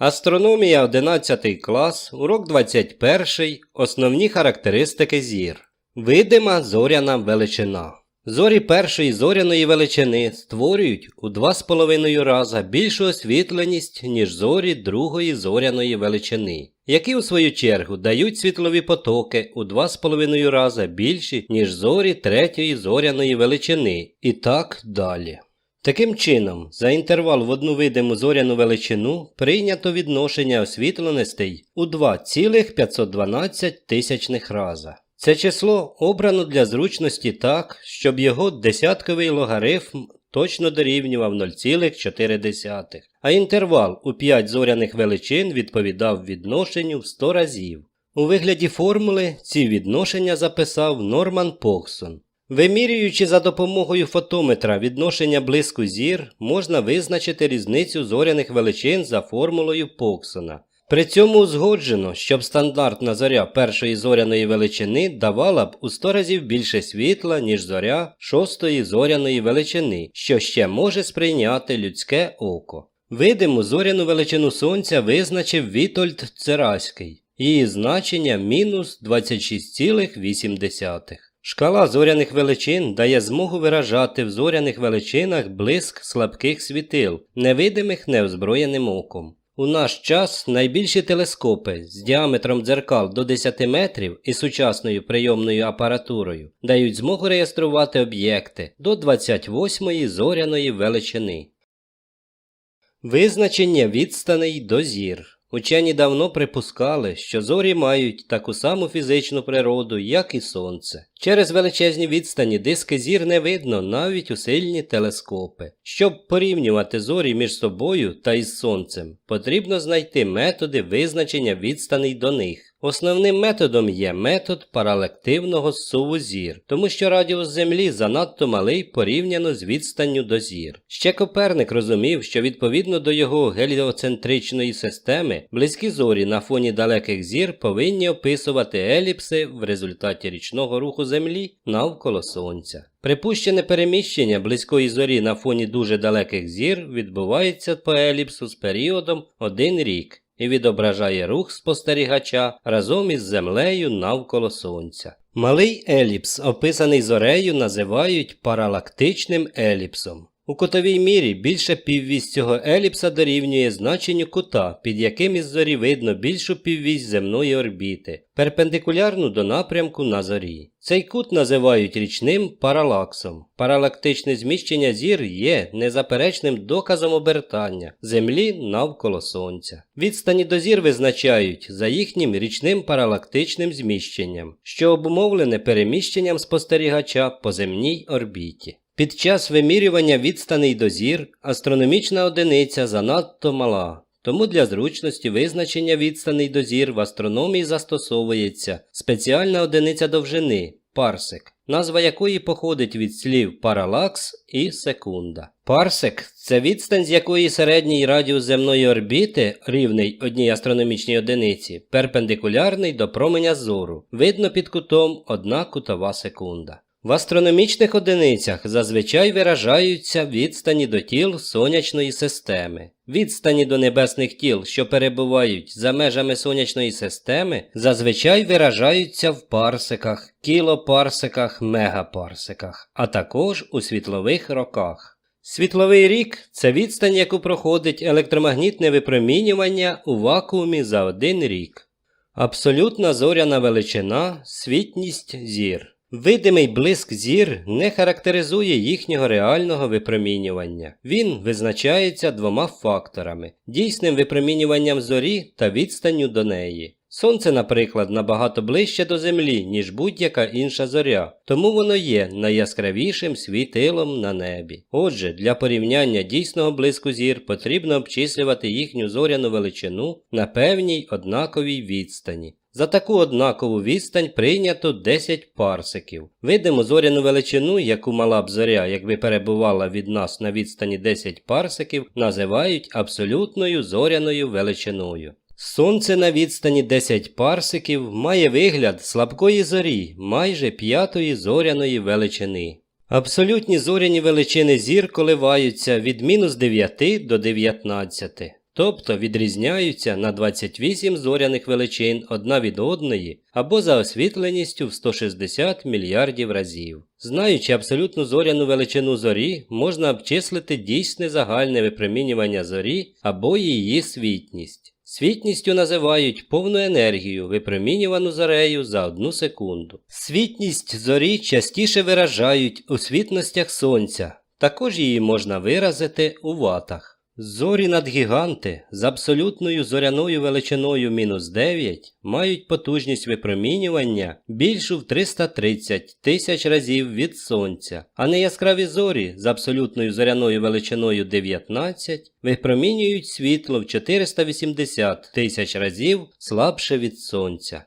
Астрономія 11 клас, урок 21. Основні характеристики зір. Видима зоряна величина. Зорі першої зоряної величини створюють у 2,5 рази більшу освітленість, ніж зорі другої зоряної величини, які у свою чергу дають світлові потоки у 2,5 рази більші, ніж зорі третьої зоряної величини, і так далі. Таким чином, за інтервал в одну видиму зоряну величину прийнято відношення освітленостей у 2,512 тисячних раза. Це число обрано для зручності так, щоб його десятковий логарифм точно дорівнював 0,4, а інтервал у 5 зоряних величин відповідав відношенню в 100 разів. У вигляді формули ці відношення записав Норман Поксон. Вимірюючи за допомогою фотометра відношення блиску зір, можна визначити різницю зоряних величин за формулою Поксона. При цьому узгоджено, щоб стандартна зоря першої зоряної величини давала б у 100 разів більше світла, ніж зоря шостої зоряної величини, що ще може сприйняти людське око. Видиму зоряну величину Сонця визначив Вітольд Цераський. Її значення мінус 26,8. Шкала зоряних величин дає змогу виражати в зоряних величинах блиск слабких світил, невидимих неозброєним оком. У наш час найбільші телескопи з діаметром дзеркал до 10 метрів і сучасною прийомною апаратурою дають змогу реєструвати об'єкти до 28 зоряної величини. Визначення відстаней до зір. Учені давно припускали, що зорі мають таку саму фізичну природу, як і сонце. Через величезні відстані диски зір не видно навіть у сильні телескопи. Щоб порівнювати зорі між собою та із сонцем, потрібно знайти методи визначення відстаней до них. Основним методом є метод паралективного зсуву зір, тому що радіус Землі занадто малий порівняно з відстанню до зір. Ще Коперник розумів, що відповідно до його геліоцентричної системи близькі зорі на фоні далеких зір повинні описувати еліпси в результаті річного руху Землі навколо Сонця. Припущене переміщення близької зорі на фоні дуже далеких зір відбувається по еліпсу з періодом один рік і відображає рух спостерігача разом із Землею навколо Сонця. Малий еліпс, описаний зорею, називають паралактичним еліпсом. У кутовій мірі більше піввість цього еліпса дорівнює значенню кута, під яким із зорі видно більшу піввість земної орбіти, перпендикулярну до напрямку на зорі. Цей кут називають річним паралаксом. Паралактичне зміщення зір є незаперечним доказом обертання Землі навколо Сонця. Відстані до зір визначають за їхнім річним паралактичним зміщенням, що обумовлене переміщенням спостерігача по земній орбіті. Під час вимірювання відстаней до зір астрономічна одиниця занадто мала, тому для зручності визначення відстаней до зір в астрономії застосовується спеціальна одиниця довжини парсек, назва якої походить від слів паралакс і секунда. Парсек це відстань, з якої середній радіус земної орбіти, рівний одній астрономічній одиниці, перпендикулярний до променя зору, видно під кутом 1 кутова секунда. В астрономічних одиницях зазвичай виражаються відстані до тіл сонячної системи. Відстані до небесних тіл, що перебувають за межами сонячної системи, зазвичай виражаються в парсиках, кілопарсиках, мегапарсиках, а також у світлових роках. Світловий рік це відстань, яку проходить електромагнітне випромінювання у вакуумі за один рік. Абсолютна зоряна величина світність зір. Видимий блиск зір не характеризує їхнього реального випромінювання. Він визначається двома факторами: дійсним випромінюванням зорі та відстанню до неї. Сонце, наприклад, набагато ближче до Землі, ніж будь-яка інша зоря, тому воно є найяскравішим світилом на небі. Отже, для порівняння дійсного блиску зір потрібно обчислювати їхню зоряну величину на певній однаковій відстані. За таку однакову відстань прийнято 10 парсиків. Видимо зоряну величину, яку мала б зоря, якби перебувала від нас на відстані 10 парсиків, називають абсолютною зоряною величиною. Сонце на відстані 10 парсиків має вигляд слабкої зорі, майже п'ятої зоряної величини. Абсолютні зоряні величини зір коливаються від мінус 9 до 19. Тобто відрізняються на 28 зоряних величин одна від одної або за освітленістю в 160 мільярдів разів. Знаючи абсолютну зоряну величину зорі, можна обчислити дійсне загальне випромінювання зорі або її світність. Світністю називають повну енергію, випромінювану зорею за одну секунду. Світність зорі частіше виражають у світностях сонця, також її можна виразити у ватах. Зорі надгіганти з абсолютною зоряною величиною мінус 9 мають потужність випромінювання більшу в 330 тисяч разів від сонця, а неяскраві зорі з абсолютною зоряною величиною 19 випромінюють світло в 480 тисяч разів слабше від сонця.